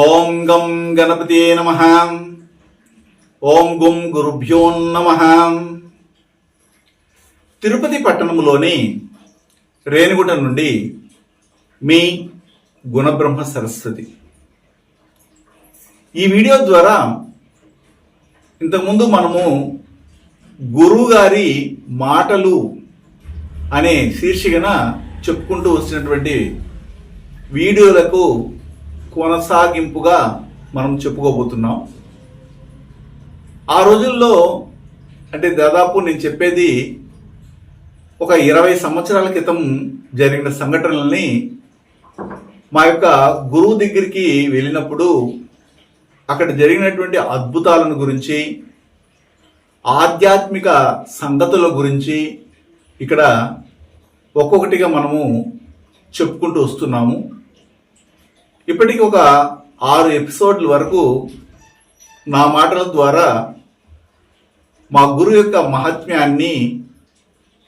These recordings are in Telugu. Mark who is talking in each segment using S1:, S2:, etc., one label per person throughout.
S1: ఓం గం గణపతే నమ. ఓం గుం గురుభ్యో నమ. తిరుపతి పట్టణంలోని రేణిగుట నుండి మీ గుణబ్రహ్మ సరస్వతి. ఈ వీడియో ద్వారా ఇంతకుముందు మనము గురువుగారి మాటలు అనే శీర్షికన చెప్పుకుంటూ వచ్చినటువంటి వీడియోలకు కొనసాగింపుగా మనం చెప్పుకోబోతున్నాం. ఆ రోజుల్లో అంటే దాదాపు నేను చెప్పేది ఒక ఇరవై సంవత్సరాల క్రితం జరిగిన సంఘటనల్ని మా యొక్క గురువు దగ్గరికి వెళ్ళినప్పుడు అక్కడ జరిగినటువంటి అద్భుతాలను గురించి ఆధ్యాత్మిక సంగతుల గురించి ఇక్కడ ఒక్కొక్కటిగా మనము చెప్పుకుంటూ వస్తున్నాము. ఇప్పటికి ఒక ఆరు ఎపిసోడ్ల వరకు నా మాటల ద్వారా మా గురువు యొక్క మహాత్మ్యాన్ని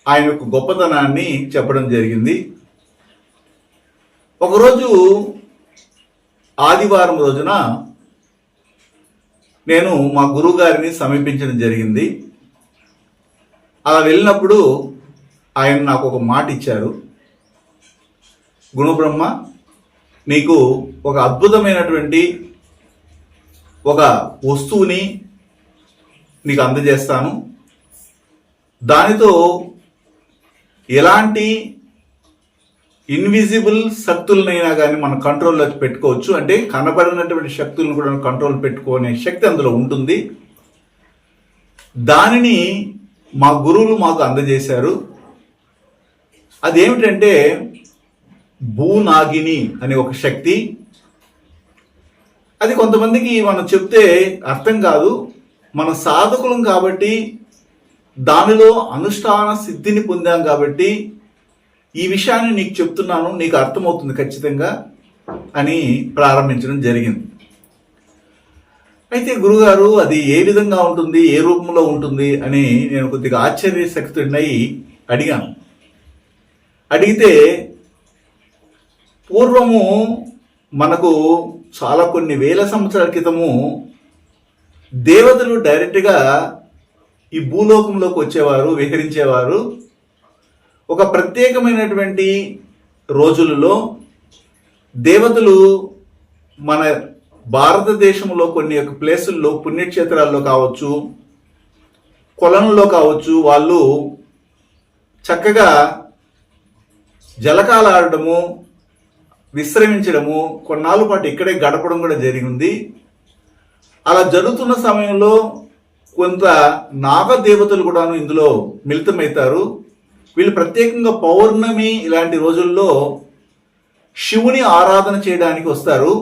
S1: ఆయన యొక్క గొప్పతనాన్ని చెప్పడం జరిగింది. ఒకరోజు ఆదివారం రోజున నేను మా గురువు గారిని సమీపించడం జరిగింది. అలా వెళ్ళినప్పుడు ఆయన నాకు ఒక మాట ఇచ్చారు. గుణబ్రహ్మ నీకు ఒక అద్భుతమైనటువంటి ఒక వస్తువుని నీకు అందజేస్తాను. దానితో ఎలాంటి ఇన్విజిబుల్ శక్తులనైనా కానీ మనం కంట్రోల్లోకి పెట్టుకోవచ్చు. అంటే కనబడినటువంటి శక్తులను కూడా కంట్రోల్ పెట్టుకునే శక్తి అందులో ఉంటుంది. దానిని మా గురువులు మాకు అందజేశారు. అదేమిటంటే భూనాగిని అనే ఒక శక్తి. అది కొంతమందికి మనం చెప్తే అర్థం కాదు. మన సాధకులం కాబట్టి దానిలో అనుష్ఠాన సిద్ధిని పొందాం కాబట్టి ఈ విషయాన్ని నీకు చెప్తున్నాను నీకు అర్థమవుతుంది ఖచ్చితంగా అని ప్రారంభించడం జరిగింది. అయితే గురుగారు అది ఏ విధంగా ఉంటుంది ఏ రూపంలో ఉంటుంది అని నేను కొద్దిగా ఆశ్చర్యశక్తుడినై అడిగాను. అడిగితే పూర్వము మనకు చాలా కొన్ని వేల సంవత్సరాల క్రితము దేవతలు డైరెక్ట్గా ఈ భూలోకంలోకి వచ్చేవారు విహరించేవారు. ఒక ప్రత్యేకమైనటువంటి రోజులలో దేవతలు మన భారతదేశంలో కొన్ని యొక్క ప్లేసుల్లో పుణ్యక్షేత్రాల్లో కావచ్చు కొలంలో కావచ్చు వాళ్ళు చక్కగా జలకాలు ఆడటము విశ్రమించడము కొన్నాళ్ళ పాటు ఇక్కడే గడపడం కూడా జరిగింది. అలా జరుగుతున్న సమయంలో కొంత నాగదేవతలు కూడాను ఇందులో మిళితమవుతారు. వీళ్ళు ప్రత్యేకంగా పౌర్ణమి ఇలాంటి రోజుల్లో శివుని ఆరాధన చేయడానికి వస్తారు.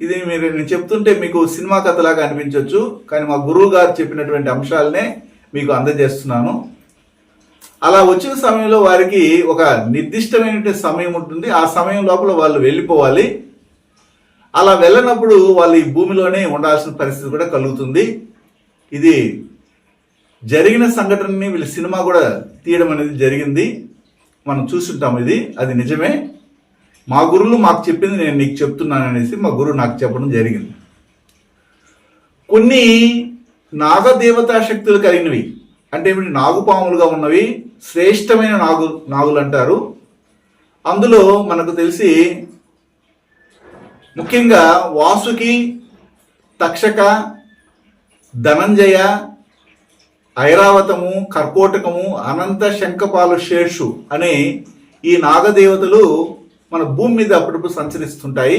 S1: ఇది మీరు నేను చెప్తుంటే మీకు సినిమా కథలాగా అనిపించవచ్చు కానీ మా గురువు గారు చెప్పినటువంటి అంశాలనే మీకు అందజేస్తున్నాను. అలా వచ్చిన సమయంలో వారికి ఒక నిర్దిష్టమైన సమయం ఉంటుంది. ఆ సమయం లోపల వాళ్ళు వెళ్ళిపోవాలి. అలా వెళ్ళినప్పుడు వాళ్ళు ఈ భూమిలోనే ఉండాల్సిన పరిస్థితి కూడా కలుగుతుంది. ఇది జరిగిన సంఘటనని వీళ్ళ సినిమా కూడా తీయడం అనేది జరిగింది. మనం చూస్తుంటాం ఇది. అది నిజమే. మా గురువులు మాకు చెప్పింది నేను నీకు చెప్తున్నాను అనేసి మా గురువు నాకు చెప్పడం జరిగింది. కొన్ని నాగదేవతా శక్తులు కలిగినవి. అంటే ఏమిటి నాగుపాములుగా ఉన్నవి శ్రేష్టమైన నాగు నాగులు అంటారు అందులో మనకు తెలిసి ముఖ్యంగా వాసుకి తక్షక ధనంజయ ఐరావతము కర్కోటకము అనంత శంఖపాలు శేషు అనే ఈ నాగదేవతలు మన భూమి మీద అప్పుడప్పుడు సంచరిస్తుంటాయి.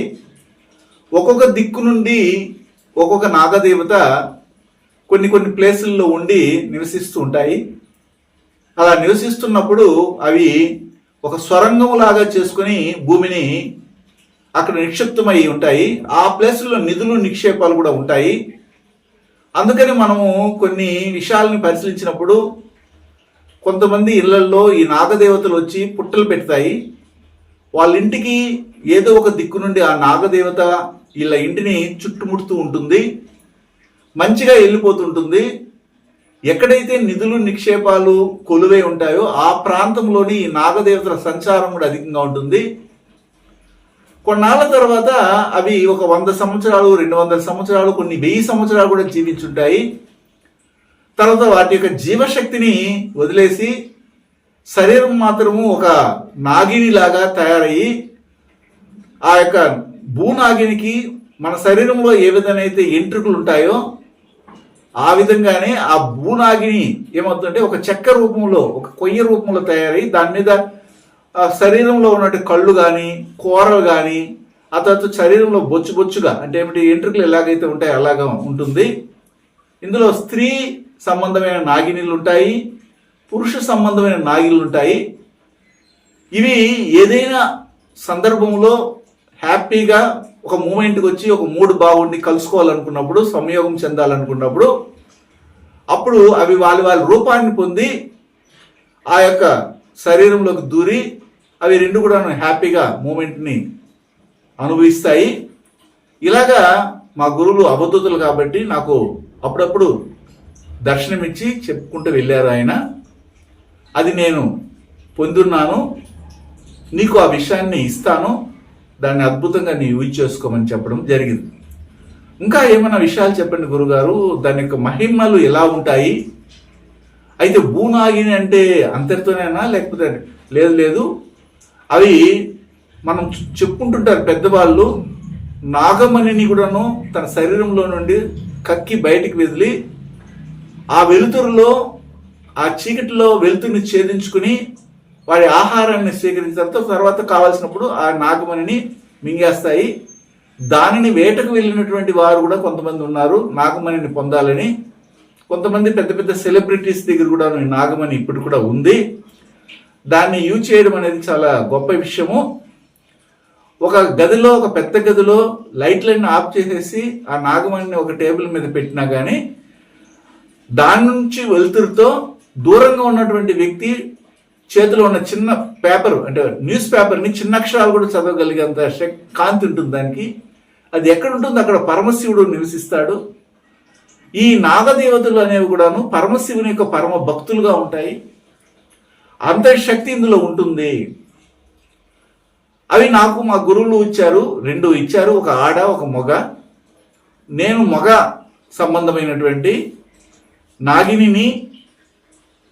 S1: ఒక్కొక్క దిక్కు నుండి ఒక్కొక్క నాగదేవత కొన్ని కొన్ని ప్లేసుల్లో ఉండి నివసిస్తూ ఉంటాయి. అలా నివసిస్తున్నప్పుడు అవి ఒక స్వరంగం లాగా చేసుకుని భూమిని అక్కడ నిక్షిప్తమై ఉంటాయి. ఆ ప్లేసుల్లో నిధులు నిక్షేపాలు కూడా ఉంటాయి. అందుకని మనము కొన్ని విషయాలని పరిశీలించినప్పుడు కొంతమంది ఇళ్ళల్లో ఈ నాగదేవతలు వచ్చి పుట్టలు పెడతాయి. వాళ్ళ ఇంటికి ఏదో ఒక దిక్కు నుండి ఆ నాగదేవత వీళ్ళ ఇంటిని చుట్టుముడుతూ ఉంటుంది. మంచిగా వెళ్ళిపోతుంటుంది. ఎక్కడైతే నిధులు నిక్షేపాలు కొలువై ఉంటాయో ఆ ప్రాంతంలోని ఈ నాగదేవతల సంచారం కూడా అధికంగా ఉంటుంది. కొన్నాళ్ళ తర్వాత అవి ఒక వంద సంవత్సరాలు రెండు వందల సంవత్సరాలు కొన్ని వెయ్యి సంవత్సరాలు కూడా జీవించుంటాయి. తర్వాత వాటి యొక్క జీవశక్తిని వదిలేసి శరీరం మాత్రము ఒక నాగినిలాగా తయారయ్యి ఆ యొక్క భూనాగినికి మన శరీరంలో ఏ విధంగా అయితే ఎంట్రుకలు ఉంటాయో ఆ విధంగానే ఆ భూనాగిని ఏమవుతుందంటే ఒక చెక్క రూపంలో ఒక కొయ్య రూపంలో తయారై దాని మీద శరీరంలో ఉన్నట్టు కళ్ళు కానీ కూరలు కానీ ఆ తర్వాత శరీరంలో బొచ్చు బొచ్చుగా అంటే ఏమిటి ఎంట్రుకలు ఎలాగైతే ఉంటాయో అలాగా ఉంటుంది. ఇందులో స్త్రీ సంబంధమైన నాగినీళ్ళు ఉంటాయి పురుష సంబంధమైన నాగిలు ఉంటాయి. ఇవి ఏదైనా సందర్భంలో హ్యాపీగా ఒక మూమెంట్కి వచ్చి ఒక మూడు బాగుండి కలుసుకోవాలనుకున్నప్పుడు సంయోగం చెందాలనుకున్నప్పుడు అప్పుడు అవి వాళ్ళ వాళ్ళ రూపాన్ని పొంది ఆ యొక్క శరీరంలోకి దూరి అవి రెండు కూడా హ్యాపీగా మూమెంట్ని అనుభవిస్తాయి. ఇలాగా మా గురువులు అవధూతులు కాబట్టి నాకు అప్పుడప్పుడు దర్శనమిచ్చి చెప్పుకుంటూ వెళ్ళారు ఆయన. అది నేను పొందున్నాను. నీకు ఆ విషయాన్ని ఇస్తాను. దాన్ని అద్భుతంగా నీ యూజ్ చేసుకోమని చెప్పడం జరిగింది. ఇంకా ఏమైనా విషయాలు చెప్పండి గురుగారు? దాని యొక్క మహిమలు ఎలా ఉంటాయి? అయితే భూనాగిని అంటే అంతటితోనేనా లేకపోతే లేదు లేదు. అవి మనం చెప్పుకుంటుంటారు పెద్దవాళ్ళు. నాగమణిని కూడాను తన శరీరంలో నుండి కక్కి బయటికి వెదిలి ఆ వెలుతురులో ఆ చీకటిలో వెలుతురుని ఛేదించుకుని వాడి ఆహారాన్ని స్వీకరించిన తర్వాత తర్వాత కావాల్సినప్పుడు ఆ నాగమణిని మింగేస్తాయి. దానిని వేటకు వెళ్ళినటువంటి వారు కూడా కొంతమంది ఉన్నారు. నాగమణిని పొందాలని. కొంతమంది పెద్ద పెద్ద సెలబ్రిటీస్ దగ్గర కూడా నాగమణి ఇప్పుడు కూడా ఉంది. దాన్ని యూజ్ చేయడం అనేది చాలా గొప్ప విషయము. ఒక గదిలో ఒక పెద్ద గదిలో లైట్లన్నీ ఆఫ్ చేసేసి ఆ నాగమణిని ఒక టేబుల్ మీద పెట్టినా కానీ దాని నుంచి వెలుతురుతో దూరంగా ఉన్నటువంటి వ్యక్తి చేతిలో ఉన్న చిన్న పేపర్ అంటే న్యూస్ పేపర్ని చిన్న అక్షరాలు కూడా చదవగలిగేంత కాంతి ఉంటుంది దానికి. అది ఎక్కడ ఉంటుంది అక్కడ పరమశివుడు నివసిస్తాడు. ఈ నాగదేవతలు అనేవి కూడాను పరమశివుని యొక్క పరమ భక్తులుగా ఉంటాయి. అంత శక్తి ఇందులో ఉంటుంది. అవి నాకు మా గురువులు ఇచ్చారు రెండు ఇచ్చారు ఒక ఆడ ఒక మొగ. నేను మొగ సంబంధమైనటువంటి నాగిని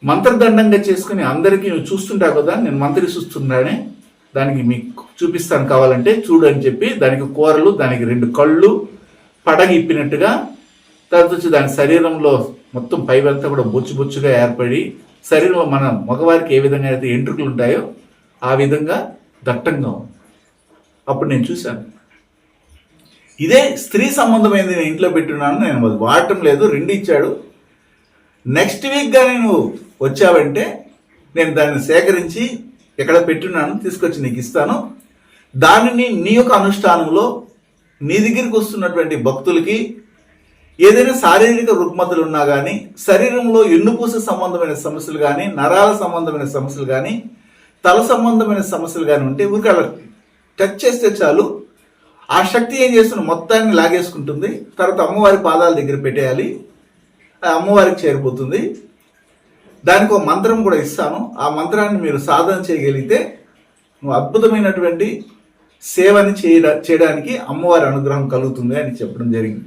S1: మంత్రదండంగా చేసుకుని అందరికీ నువ్వు చూస్తుంటావు కదా నేను మంత్రి చూస్తున్నానే దానికి మీకు చూపిస్తాను కావాలంటే చూడు అని చెప్పి దానికి కూరలు దానికి రెండు కళ్ళు పడగ ఇప్పినట్టుగా తర్వాత వచ్చి దాని శరీరంలో మొత్తం పైవంతా కూడా బొచ్చు బొచ్చుగా ఏర్పడి శరీరంలో మన మగవారికి ఏ విధంగా అయితే ఎంట్రుకలు ఉంటాయో ఆ విధంగా దట్టంగా ఉంది. అప్పుడు నేను చూశాను. ఇదే స్త్రీ సంబంధమైనది నేను ఇంట్లో పెట్టున్నాను నేను అది వాడటం లేదు రెండు ఇచ్చాడు. నెక్స్ట్ వీక్ కానీ నువ్వు వచ్చావంటే నేను దాన్ని సేకరించి ఎక్కడ పెట్టున్నాను తీసుకొచ్చి నీకు ఇస్తాను. దానిని నీ యొక్క అనుష్ఠానంలో నీ దగ్గరికి వస్తున్నటువంటి భక్తులకి ఏదైనా శారీరక రుగ్మతలు ఉన్నా కానీ శరీరంలో ఎన్నుపూస సంబంధమైన సమస్యలు కానీ నరాల సంబంధమైన సమస్యలు కానీ తల సంబంధమైన సమస్యలు కానీ ఉంటే ఊరికి అలా టచ్ చేస్తే చాలు. ఆ శక్తి ఏం చేస్తుంది? మొత్తాన్ని లాగేసుకుంటుంది. తర్వాత అమ్మవారి పాదాల దగ్గర పెట్టేయాలి. అమ్మవారికి చేరిపోతుంది. దానికి ఒక మంత్రం కూడా ఇస్తాను. ఆ మంత్రాన్ని మీరు సాధన చేయగలిగితే నువ్వు అద్భుతమైనటువంటి సేవని చేయడా చేయడానికి అమ్మవారి అనుగ్రహం కలుగుతుంది అని చెప్పడం జరిగింది.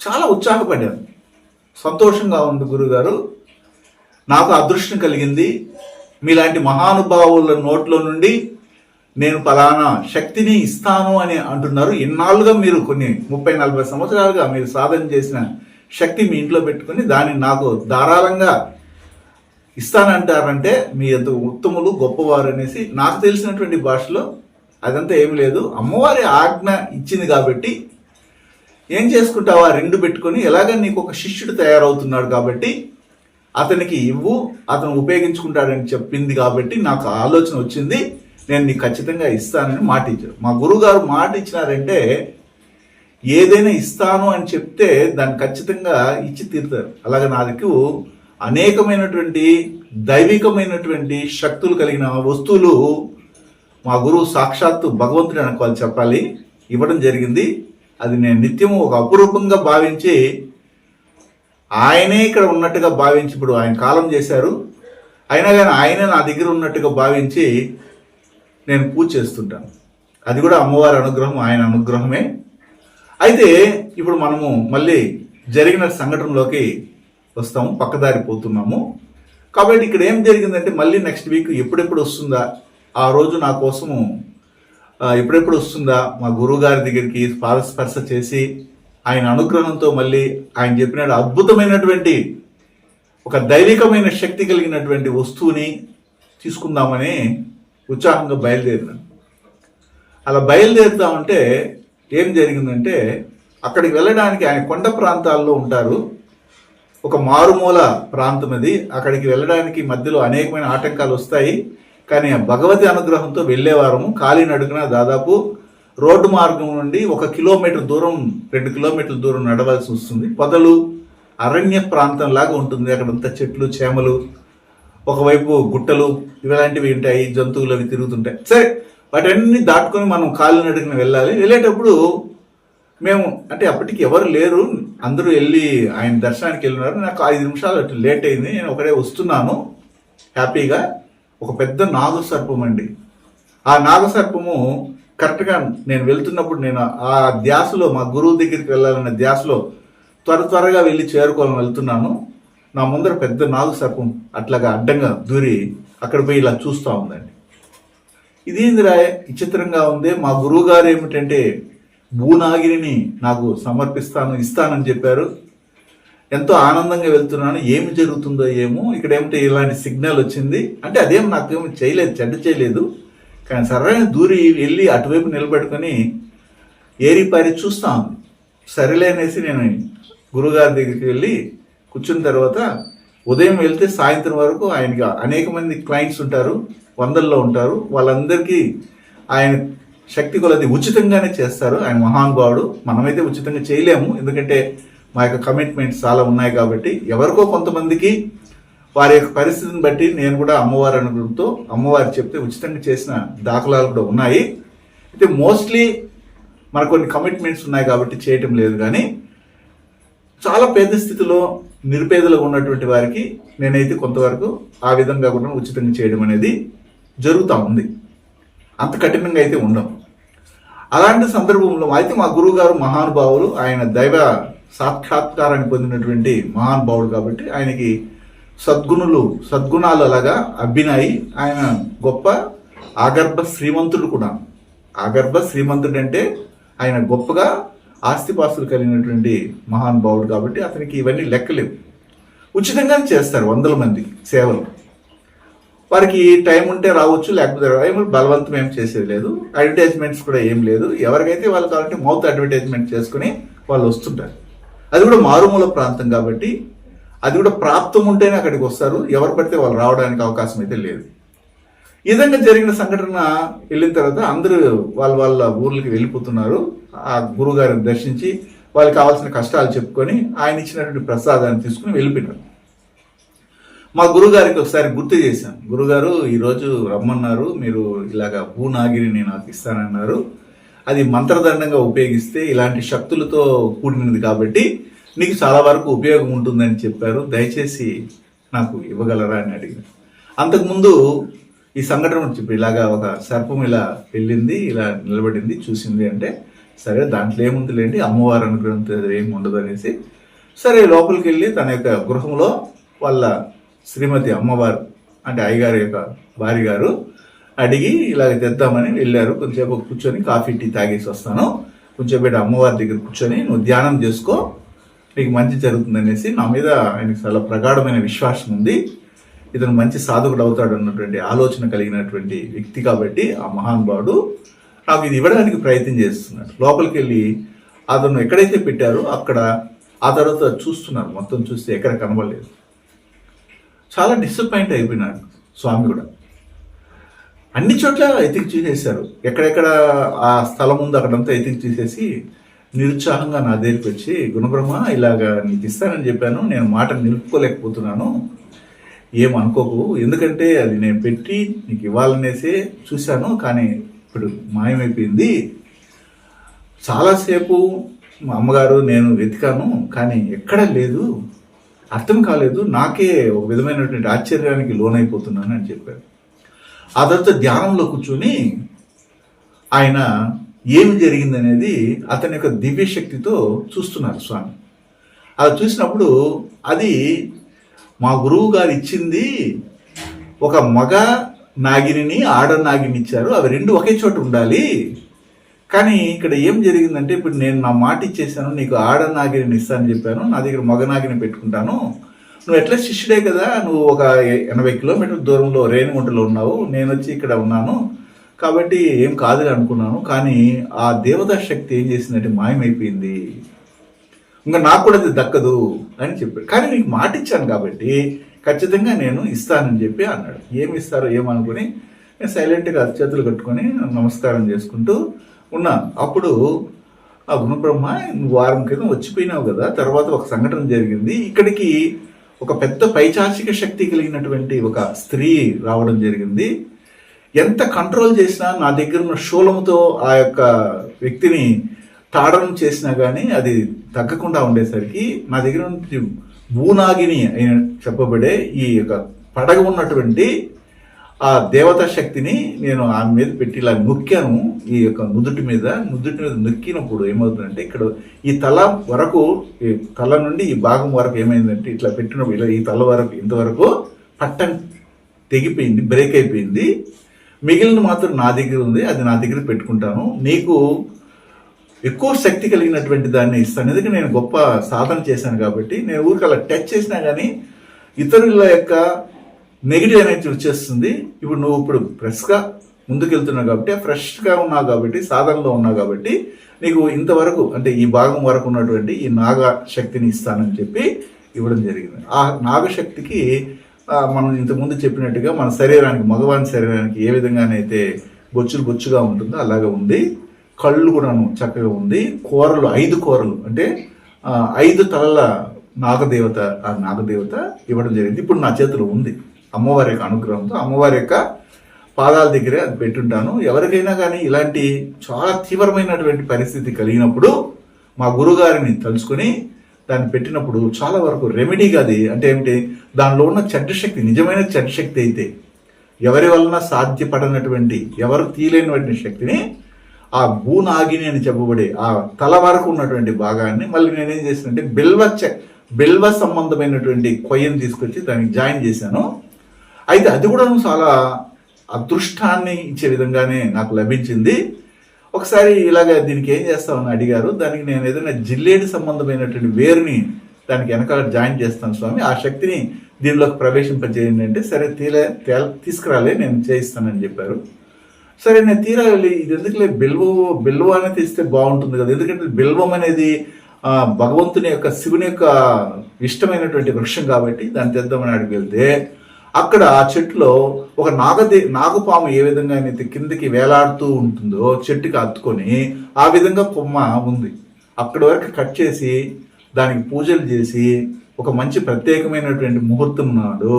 S1: చాలా ఉత్సాహపడ్డాను. సంతోషంగా ఉంది గురుగారు. నాకు అదృష్టం కలిగింది. మీలాంటి మహానుభావుల నోట్లో నుండి నేను పలానా శక్తిని ఇస్తాను అని అంటున్నారు. ఇన్నాళ్ళుగా మీరు కొన్ని ముప్పై నలభై సంవత్సరాలుగా మీరు సాధన చేసిన శక్తి మీ ఇంట్లో పెట్టుకొని దాన్ని నాకు ధారాళంగా ఇస్తానంటారంటే మీ ఎంత ఉత్తములు గొప్పవారు అనేసి నాకు తెలిసినటువంటి భాషలో అదంతా ఏమి లేదు. అమ్మవారి ఆజ్ఞ ఇచ్చింది కాబట్టి ఏం చేసుకుంటావా? రెండు పెట్టుకొని ఎలాగ నీకు ఒక శిష్యుడు తయారవుతున్నాడు కాబట్టి అతనికి ఇవ్వు అతను ఉపయోగించుకుంటాడని చెప్పింది కాబట్టి నాకు ఆలోచన వచ్చింది. నేను నీకు ఖచ్చితంగా ఇస్తానని మాట ఇచ్చారు మా గురుగారు మాట ఇచ్చినారంటే ఏదైనా ఇస్తాను అని చెప్తే దాన్ని ఖచ్చితంగా ఇచ్చి తీరుతారు. అలాగే నాకు అనేకమైనటువంటి దైవికమైనటువంటి శక్తులు కలిగిన వస్తువులు మా గురువు సాక్షాత్తు భగవంతుడు అనుకోవాలి చెప్పాలి. ఇవ్వడం జరిగింది. అది నేను నిత్యము ఒక అపురూపంగా భావించి ఆయనే ఇక్కడ ఉన్నట్టుగా భావించి ఇప్పుడు ఆయన కాలం చేశారు. అయినా కానీ ఆయనే నా దగ్గర ఉన్నట్టుగా భావించి నేను పూజ చేస్తుంటాను. అది కూడా అమ్మవారి అనుగ్రహం ఆయన అనుగ్రహమే. అయితే ఇప్పుడు మనము మళ్ళీ జరిగిన సంఘటనలోకి వస్తాము పక్కదారి పోతున్నాము. కాబట్టి ఇక్కడ ఏం జరిగిందంటే మళ్ళీ నెక్స్ట్ వీక్ ఎప్పుడెప్పుడు వస్తుందా? ఆ రోజు నా కోసము ఎప్పుడెప్పుడు వస్తుందా? మా గురువు గారి దగ్గరికి పాదస్పర్శ చేసి ఆయన అనుగ్రహంతో మళ్ళీ ఆయన చెప్పిన అద్భుతమైనటువంటి ఒక దైవికమైన శక్తి కలిగినటువంటి వస్తువుని తీసుకుందామని ఉత్సాహంగా బయలుదేరినాను అలా బయలుదేరుతామంటే ఏం జరిగిందంటే అక్కడికి వెళ్ళడానికి ఆయన కొండ ప్రాంతాల్లో ఉంటారు. ఒక మారుమూల ప్రాంతం అది. అక్కడికి వెళ్ళడానికి మధ్యలో అనేకమైన ఆటంకాలు వస్తాయి. కానీ ఆ భగవతి అనుగ్రహంతో వెళ్ళేవారము. కాలినడుగున దాదాపు రోడ్డు మార్గం నుండి ఒక కిలోమీటర్ దూరం రెండు కిలోమీటర్ల దూరం నడవలసి వస్తుంది. పొదలు అరణ్య ప్రాంతం లాగా ఉంటుంది. అక్కడంతా చెట్లు చేమలు ఒకవైపు గుట్టలు ఇలాంటివి ఉంటాయి. జంతువులు అవి తిరుగుతుంటాయి. సరే వాటన్ని దాటుకొని మనం కాలినడుగున వెళ్ళాలి. వెళ్ళేటప్పుడు మేము అంటే అప్పటికి ఎవరు లేరు. అందరూ వెళ్ళి ఆయన దర్శనానికి వెళ్ళినారు. నాకు ఐదు నిమిషాలు అటు లేట్ అయింది. నేను ఒకడే వస్తున్నాను. హ్యాపీగా. ఒక పెద్ద నాగసర్పం అండి. ఆ నాగసర్పము కరెక్ట్గా నేను వెళ్తున్నప్పుడు నేను ఆ ధ్యాసలో మా గురువు దగ్గరికి వెళ్ళాలన్న ధ్యాసలో త్వర త్వరగా వెళ్ళి చేరుకోవాలని వెళ్తున్నాను. నా ముందర పెద్ద నాగసర్పం అట్లాగా అడ్డంగా దూరి అక్కడ పోయి ఇలా చూస్తూ ఉందండి. ఇదేందిరా? విచిత్రంగా ఉంది. మా గురువు గారు ఏమిటంటే భూనాగిరిని నాకు సమర్పిస్తాను ఇస్తానని చెప్పారు. ఎంతో ఆనందంగా వెళ్తున్నాను. ఏమి జరుగుతుందో ఏమో. ఇక్కడ ఏమిటో ఇలాంటి సిగ్నల్ వచ్చింది. అంటే అదేం నాకేమి చేయలేదు చెడ్డ చేయలేదు. కానీ సరైన దూరి వెళ్ళి అటువైపు నిలబెట్టుకొని ఏరిపారి చూస్తా ఉంది. సరేలే అనేసి నేను గురుగారి దగ్గరికి వెళ్ళి కూర్చున్న తర్వాత ఉదయం వెళ్తే సాయంత్రం వరకు ఆయనకి అనేక మంది క్లయింట్స్ ఉంటారు వందల్లో ఉంటారు. వాళ్ళందరికీ ఆయన శక్తి కొలది ఉచితంగానే చేస్తారు. ఆయన మహానుభావుడు. మనమైతే ఉచితంగా చేయలేము. ఎందుకంటే మా యొక్క కమిట్మెంట్స్ చాలా ఉన్నాయి కాబట్టి ఎవరికో కొంతమందికి వారి యొక్క పరిస్థితిని బట్టి నేను కూడా అమ్మవారి అనుగ్రహంతో అమ్మవారు చెప్తే ఉచితంగా చేసిన దాఖలాలు కూడా ఉన్నాయి. అయితే మోస్ట్లీ మనకు కొన్ని కమిట్మెంట్స్ ఉన్నాయి కాబట్టి చేయటం లేదు కానీ చాలా పేద స్థితిలో నిరుపేదలుగా ఉన్నటువంటి వారికి నేనైతే కొంతవరకు ఆ విధంగా కూడా ఉచితంగా చేయడం అనేది జరుగుతూ ఉంది. అంత కఠినంగా అయితే ఉండం అలాంటి సందర్భంలో అయితే మా గురువు గారు మహానుభావులు ఆయన దైవ సాక్షాత్కారాన్ని పొందినటువంటి మహానుభావుడు కాబట్టి ఆయనకి సద్గుణులు సద్గుణాలు అలాగా అబ్బినాయి ఆయన గొప్ప ఆగర్భ శ్రీమంతుడు కూడా. ఆగర్భ శ్రీమంతుడు అంటే ఆయన గొప్పగా ఆస్తిపాస్తులు కలిగినటువంటి మహానుభావుడు కాబట్టి అతనికి ఇవన్నీ లెక్కలేవు. ఉచితంగానే చేస్తారు వందల మంది సేవలు. వారికి టైం ఉంటే రావచ్చు లేకపోతే ఏమో బలవంతం ఏం చేసేది లేదు. అడ్వర్టైజ్మెంట్స్ కూడా ఏం లేదు. ఎవరికైతే వాళ్ళు కావాలంటే మౌత్ అడ్వర్టైజ్మెంట్ చేసుకుని వాళ్ళు వస్తుంటారు. అది కూడా మారుమూల ప్రాంతం కాబట్టి అది కూడా ప్రాప్తం ఉంటేనే అక్కడికి వస్తారు. ఎవరు పడితే వాళ్ళు రావడానికి అవకాశం అయితే లేదు. ఈ విధంగా జరిగిన సంఘటన వెళ్ళిన తర్వాత అందరూ వాళ్ళ వాళ్ళ ఊర్లకి వెళ్ళిపోతున్నారు. ఆ గురుగారిని దర్శించి వాళ్ళకి కావాల్సిన కష్టాలు చెప్పుకొని ఆయన ఇచ్చినటువంటి ప్రసాదాన్ని తీసుకుని వెళ్ళిపోయినారు. మా గురుగారికి ఒకసారి గుర్తు చేశాను. గురుగారు ఈరోజు రమ్మన్నారు మీరు ఇలాగ భూనాగిరిని నాకు ఇస్తానన్నారు. అది మంత్రదండంగా ఉపయోగిస్తే ఇలాంటి శక్తులతో కూడినది కాబట్టి నీకు చాలా వరకు ఉపయోగం ఉంటుందని చెప్పారు. దయచేసి నాకు ఇవ్వగలరా? అని అడిగాను అంతకుముందు ఈ సంఘటన చెప్పి ఇలాగా ఒక సర్పం ఇలా వెళ్ళింది ఇలా నిలబడింది చూసింది అంటే సరే దాంట్లో ఏముందిలేండి అమ్మవారు అనుగ్రహంతో ఏమి ఉండదు అనేసి సరే లోపలికి వెళ్ళి తన యొక్క గృహంలో వాళ్ళ శ్రీమతి అమ్మవారు అంటే అయ్యగారి యొక్క భార్య గారు అడిగి ఇలాగ తెద్దామని వెళ్ళారు. కొంచెంసేపు కూర్చొని కాఫీ టీ తాగేసి వస్తాను. కొంచెం అమ్మవారి దగ్గర కూర్చొని నువ్వు ధ్యానం చేసుకో నీకు మంచి జరుగుతుంది అనేసి నా మీద ఆయనకు చాలా ప్రగాఢమైన విశ్వాసం ఉంది. ఇతను మంచి సాధకుడు అవుతాడు అన్నటువంటి ఆలోచన కలిగినటువంటి వ్యక్తి కాబట్టి ఆ మహానుభావుడు నాకు ఇది ఇవ్వడానికి ప్రయత్నం చేస్తున్నాడు. లోపలికి వెళ్ళి అతను ఎక్కడైతే పెట్టారో అక్కడ ఆ తర్వాత చూస్తున్నారు. మొత్తం చూస్తే ఎక్కడ కనబడలేదు. చాలా డిసప్పాయింట్ అయిపోయినాడు స్వామి కూడా. అన్ని చోట్ల ఎతికి చూసేశారు ఎక్కడెక్కడ ఆ స్థలం ఉందో అక్కడంతా ఎతికి చూసేసి నిరుత్సాహంగా నా దగ్గరికి వచ్చి గుణబ్రహ్మ ఇలాగా నీకు ఇస్తానని చెప్పాను. నేను మాట నిలుపుకోలేకపోతున్నాను. ఏమనుకోకు ఎందుకంటే అది నేను పెట్టి నీకు ఇవ్వాలనేసి చూశాను. కానీ ఇప్పుడు మాయమైపోయింది. చాలాసేపు మా అమ్మగారు నేను వెతికాను. కానీ ఎక్కడ లేదు. అర్థం కాలేదు నాకే ఒక విధమైనటువంటి ఆశ్చర్యానికి లోనైపోతున్నాను అని చెప్పారు. ఆ తర్వాత ధ్యానంలో కూర్చొని ఆయన ఏమి జరిగిందనేది అతని యొక్క దివ్య శక్తితో చూస్తున్నారు స్వామి. అది చూసినప్పుడు అది మా గురువు గారు ఇచ్చింది ఒక మగ నాగిని ఆడ నాగిని ఇచ్చారు. అవి రెండు ఒకే చోట ఉండాలి. కానీ ఇక్కడ ఏం జరిగిందంటే ఇప్పుడు నేను నా మాట ఇచ్చేసాను నీకు ఆడ నాగిని ఇస్తానని చెప్పాను నా దగ్గర మగ నాగిరిని పెట్టుకుంటాను. నువ్వు ఎట్లా శిష్యుడే కదా నువ్వు ఒక ఎనభై కిలోమీటర్ల దూరంలో రేణిగుంటలో ఉన్నావు నేను వచ్చి ఇక్కడ ఉన్నాను. కాబట్టి ఏం కాదు అనుకున్నాను కానీ ఆ దేవతా శక్తి ఏం చేసిందంటే మాయమైపోయింది. ఇంకా నాకు కూడా అది దక్కదు అని చెప్పాడు. కానీ నీకు మాట ఇచ్చాను కాబట్టి ఖచ్చితంగా నేను ఇస్తానని చెప్పి అన్నాడు. ఏమి ఇస్తారో ఏమనుకుని నేను సైలెంట్గా చేతులు కట్టుకొని నమస్కారం చేసుకుంటూ ఉన్నాను. అప్పుడు ఆ గుణబ్రహ్మ వారం క్రితం వచ్చిపోయినావు కదా తర్వాత ఒక సంఘటన జరిగింది. ఇక్కడికి ఒక పెద్ద పైచాచిక శక్తి కలిగినటువంటి ఒక స్త్రీ రావడం జరిగింది. ఎంత కంట్రోల్ చేసినా నా దగ్గర ఉన్న శూలముతో ఆ యొక్క వ్యక్తిని తాడనం చేసినా కానీ అది తగ్గకుండా ఉండేసరికి నా దగ్గర నుంచి భూనాగిని అయిన చెప్పబడే ఈ యొక్క పడగ ఉన్నటువంటి ఆ దేవతా శక్తిని నేను ఆమె మీద పెట్టి ఇలా నొక్కాను ఈ యొక్క నుదుటి మీద నుదుటి మీద నొక్కినప్పుడు ఏమవుతుందంటే ఇక్కడ ఈ తల వరకు ఈ తల నుండి ఈ భాగం వరకు ఏమైందంటే ఇట్లా పెట్టినప్పుడు ఇలా ఈ తల వరకు ఇంతవరకు పట్టం తెగిపోయింది బ్రేక్ అయిపోయింది. మిగిలిన మాత్రం నా దగ్గర ఉంది అది నా దగ్గర పెట్టుకుంటాను. నీకు ఎక్కువ శక్తి కలిగినటువంటి దాన్ని ఇస్తాను. ఎందుకంటే నేను గొప్ప సాధన చేశాను కాబట్టి నేను ఊరికి అలా టచ్ చేసినా కానీ ఇతరుల యొక్క నెగిటివ్ ఎనర్జీ వచ్చేస్తుంది. ఇప్పుడు నువ్వు ఇప్పుడు ఫ్రెష్గా ముందుకెళ్తున్నావు కాబట్టి ఫ్రెష్గా ఉన్నావు కాబట్టి సాధనలో ఉన్నావు కాబట్టి నీకు ఇంతవరకు అంటే ఈ భాగం వరకు ఉన్నటువంటి ఈ నాగ శక్తిని ఇస్తానని చెప్పి ఇవ్వడం జరిగింది. ఆ నాగశక్తికి మనం ఇంతకుముందు చెప్పినట్టుగా మన శరీరానికి మగవాని శరీరానికి ఏ విధంగానైతే బొచ్చులు బొచ్చుగా ఉంటుందో అలాగే ఉంది. కళ్ళు కూడాను చక్కగా ఉంది. కూరలు ఐదు కూరలు అంటే ఐదు తలల నాగదేవత ఆ నాగదేవత ఇవ్వడం జరిగింది. ఇప్పుడు నా చేతిలో ఉంది. అమ్మవారి యొక్క అనుగ్రహంతో అమ్మవారి యొక్క పాదాల దగ్గరే అది పెట్టుంటాను. ఎవరికైనా కానీ ఇలాంటి చాలా తీవ్రమైనటువంటి పరిస్థితి కలిగినప్పుడు మా గురుగారిని తలుచుకొని దాన్ని పెట్టినప్పుడు చాలా వరకు రెమెడీగా అది అంటే ఏమిటి? దానిలో ఉన్న చెడ్డ శక్తి నిజమైన చెడ్డ శక్తి అయితే ఎవరి వలన సాధ్యపడనటువంటి ఎవరు తీయలేనటువంటి శక్తిని ఆ భూనాగిని అని చెప్పబడే ఆ తల వరకు ఉన్నటువంటి భాగాన్ని మళ్ళీ నేనేం చేశానంటే బిల్వ చె బిల్వ సంబంధమైనటువంటి కొయ్యను తీసుకొచ్చి దానికి జాయిన్ చేశాను. అయితే అది కూడా చాలా అదృష్టాన్ని ఇచ్చే విధంగానే నాకు లభించింది. ఒకసారి ఇలాగ దీనికి ఏం చేస్తామని అడిగారు. దానికి నేను ఏదైనా జిల్లేడి సంబంధమైనటువంటి వేరుని దానికి వెనకాల జాయిన్ చేస్తాను స్వామి. ఆ శక్తిని దీనిలోకి ప్రవేశింపజేయండి అంటే సరే తీలే తేల తీసుకురాలే నేను చేయిస్తానని చెప్పారు. సరే నేను తీరా ఇది ఎందుకులే బిల్వం బిల్వ అనేది తీస్తే బాగుంటుంది కదా. ఎందుకంటే బిల్వం అనేది భగవంతుని యొక్క శివుని యొక్క ఇష్టమైనటువంటి వృక్షం కాబట్టి దాన్ని తెద్దామని అడిగి వెళ్తే అక్కడ ఆ చెట్టులో ఒక నాగదే నాగపాము ఏ విధంగా అయితే కిందకి వేలాడుతూ ఉంటుందో చెట్టుకి అత్తుకొని ఆ విధంగా కొమ్మ ఉంది. అక్కడి వరకు కట్ చేసి దానికి పూజలు చేసి ఒక మంచి ప్రత్యేకమైనటువంటి ముహూర్తం నాడు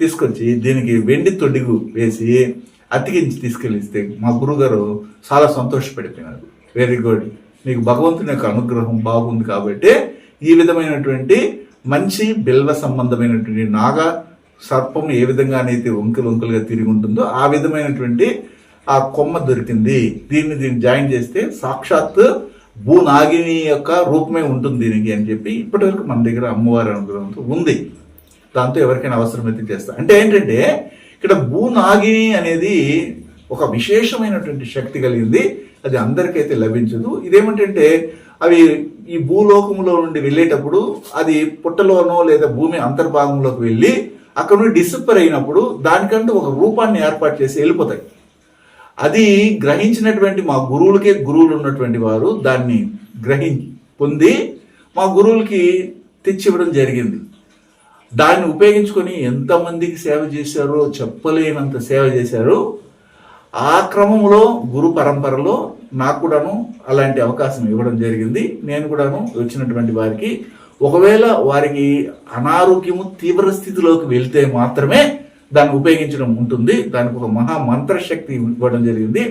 S1: తీసుకొచ్చి దీనికి వెండి తొడిగు వేసి అతికించి తీసుకెళ్ళిస్తే మా గురుగారు చాలా సంతోషపడిపోయినారు. వెరీ గుడ్ మీకు భగవంతుని యొక్క అనుగ్రహం బాగుంది కాబట్టి ఈ విధమైనటువంటి మంచి బిల్వ సంబంధమైనటువంటి నాగ సర్పం ఏ విధంగానైతే వంకలు వంకలుగా తిరిగి ఉంటుందో ఆ విధమైనటువంటి ఆ కొమ్మ దొరికింది. దీన్ని దీన్ని జాయిన్ చేస్తే సాక్షాత్ భూనాగిని యొక్క రూపమే ఉంటుంది దీనికి అని చెప్పి ఇప్పటివరకు మన దగ్గర అమ్మవారి అనుగ్రహంతో ఉంది. దాంతో ఎవరికైనా అవసరమైతే చేస్తా. అంటే ఏంటంటే ఇక్కడ భూనాగిని అనేది ఒక విశేషమైనటువంటి శక్తి కలిగింది. అది అందరికైతే లభించదు. ఇదేమిటంటే అవి ఈ భూలోకంలో నుండి వెళ్ళేటప్పుడు అది పుట్టలోనో లేదా భూమి అంతర్భాగంలోకి వెళ్ళి అక్కడ నుండి డిసిప్పర్ అయినప్పుడు దానికంటూ ఒక రూపాన్ని ఏర్పాటు చేసి వెళ్ళిపోతాయి. అది గ్రహించినటువంటి మా గురువులకే గురువులు ఉన్నటువంటి వారు దాన్ని గ్రహి పొంది మా గురువులకి తెచ్చివ్వడం జరిగింది. దాన్ని ఉపయోగించుకొని ఎంతమందికి సేవ చేశారో చెప్పలేనంత సేవ చేశారు. ఆ క్రమంలో గురు పరంపరలో నాకు కూడాను అలాంటి అవకాశం ఇవ్వడం జరిగింది. నేను కూడాను వచ్చినటువంటి వారికి ఒకవేళ వారికి అనారోగ్యము తీవ్ర స్థితిలోకి వెళ్తే మాత్రమే దాన్ని ఉపయోగించడం ఉంటుంది. దానికి ఒక మహా మంత్రశక్తి ఇవ్వడం జరిగింది.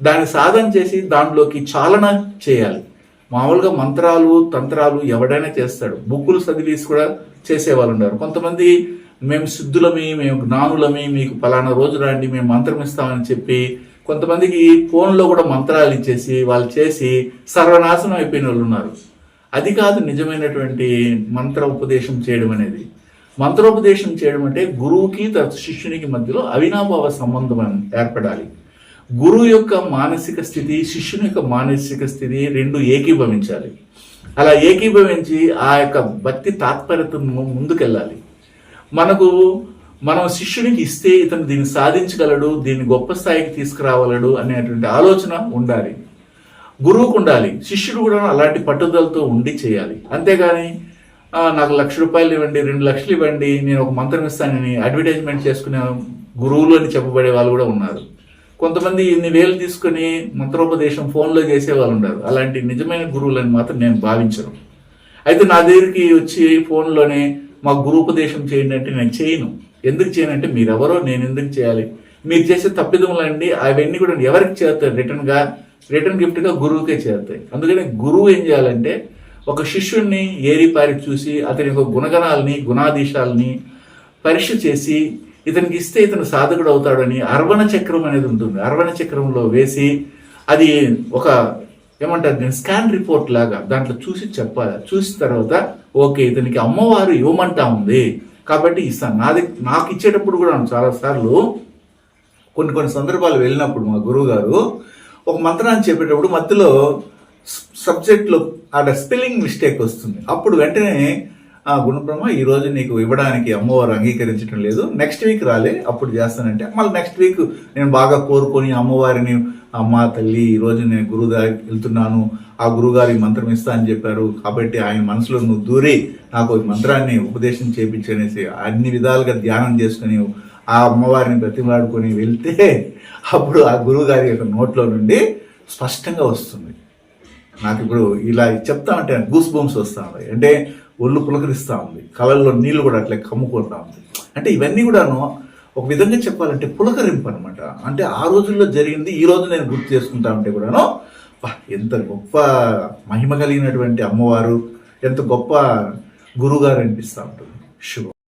S1: దాన్ని సాధన చేసి దానిలోకి చాలన చేయాలి. మామూలుగా మంత్రాలు తంత్రాలు ఎవడైనా చేస్తాడు. బుక్కులు చదివేసి కూడా చేసేవాళ్ళు ఉన్నారు కొంతమంది మేము సిద్ధులమి మేము జ్ఞానులమి మీకు ఫలానా రోజు రండి మేము మంత్రం ఇస్తామని చెప్పి కొంతమందికి ఫోన్లో కూడా మంత్రాలు ఇచ్చేసి వాళ్ళు చేసి సర్వనాశనం అయిపోయిన వాళ్ళు ఉన్నారు. అది కాదు నిజమైనటువంటి మంత్ర ఉపదేశం చేయడం అనేది. మంత్రోపదేశం చేయడం అంటే గురువుకి శిష్యునికి మధ్యలో అవినాభావ సంబంధం ఏర్పడాలి. గురువు యొక్క మానసిక స్థితి శిష్యుని యొక్క మానసిక స్థితి రెండు ఏకీభవించాలి. అలా ఏకీభవించి ఆ యొక్క భక్తి తాత్పర్యతను ముందుకెళ్ళాలి. మనకు మనం శిష్యునికి ఇస్తే ఇతను దీన్ని సాధించగలడు దీన్ని గొప్ప స్థాయికి తీసుకురావలడు అనేటువంటి ఆలోచన ఉండాలి. గురువుకు ఉండాలి శిష్యుడు కూడా అలాంటి పట్టుదలతో ఉండి చేయాలి. అంతేగాని నాకు లక్ష రూపాయలు ఇవ్వండి రెండు లక్షలు ఇవ్వండి నేను ఒక మంత్రం ఇస్తానని అడ్వర్టైజ్మెంట్ చేసుకునే గురువులు అని చెప్పబడే వాళ్ళు కూడా ఉన్నారు. కొంతమంది ఇన్ని వేలు తీసుకొని మంత్రోపదేశం ఫోన్లో చేసే వాళ్ళు ఉన్నారు. అలాంటి నిజమైన గురువులని మాత్రం నేను భావించను. అయితే నా దగ్గరికి వచ్చి ఫోన్లోనే మా గురుపదేశం చేయండి అంటే నేను చేయను. ఎందుకు చేయను అంటే మీరెవరో నేను ఎందుకు చేయాలి? మీరు చేసే తప్పిదములండి అవన్నీ కూడా ఎవరికి చేస్తారు రిటర్న్గా రిటర్న్ గిఫ్ట్గా గురువుకే చేరుతాయి. అందుకని గురువు ఏం చేయాలంటే ఒక శిష్యుణ్ణి ఏరిపారి చూసి అతని యొక్క గుణగణాలని గుణాధీశాలని పరీక్ష చేసి ఇతనికి ఇస్తే ఇతను సాధకుడు అవుతాడని అర్వణ చక్రం అనేది ఉంటుంది. అర్వణ చక్రంలో వేసి అది ఒక ఏమంటారు నేను స్కాన్ రిపోర్ట్ లాగా దాంట్లో చూసి చెప్పాలి. చూసిన తర్వాత ఓకే ఇతనికి అమ్మవారు ఇవ్వమంటా ఉంది. కాబట్టి ఇస్తాను నాది నాకు ఇచ్చేటప్పుడు కూడా చాలా సార్లు కొన్ని కొన్ని సందర్భాలు వెళ్ళినప్పుడు మా గురువు గారు ఒక మంత్రాన్ని చెప్పేటప్పుడు మధ్యలో సబ్జెక్ట్లో ఆడ స్పెల్లింగ్ మిస్టేక్ వస్తుంది. అప్పుడు వెంటనే ఆ గుణబ్రహ్మ ఈ రోజు నీకు ఇవ్వడానికి అమ్మవారు అంగీకరించడం లేదు. నెక్స్ట్ వీక్ రాలే అప్పుడు చేస్తానంటే మళ్ళీ నెక్స్ట్ వీక్ నేను బాగా కోరుకొని అమ్మవారిని అమ్మ తల్లి ఈ రోజు నేను గురువు దగ్గరికి వెళ్తున్నాను ఆ గురువుగారి మంత్రం ఇస్తా అని చెప్పారు కాబట్టి ఆయన మనసులో నువ్వు దూరి నాకు ఈ మంత్రాన్ని ఉపదేశం చేపించనేసి అన్ని విధాలుగా ధ్యానం చేసుకుని ఆ అమ్మవారిని బ్రతిమలాడుకొని వెళ్తే అప్పుడు ఆ గురువుగారి యొక్క నోట్లో నుండి స్పష్టంగా వస్తుంది. నాకు ఇప్పుడు ఇలా చెప్తా ఉంటే గూస్ బూమ్స్ వస్తూ ఉన్నాయి. అంటే ఒళ్ళు పులకరిస్తూ ఉంది. కళ్ళల్లో నీళ్ళు కూడా అట్లా కమ్ముకుంటా ఉంది. అంటే ఇవన్నీ కూడాను ఒక విధంగా చెప్పాలంటే పులకరింపు అనమాట అంటే ఆ రోజుల్లో జరిగింది ఈ రోజు నేను గుర్తు చేసుకుంటా ఉంటే కూడాను ఎంత గొప్ప మహిమ కలిగినటువంటి అమ్మవారు ఎంత గొప్ప గురుగారు అనిపిస్తూ ఉంటుంది. శుభం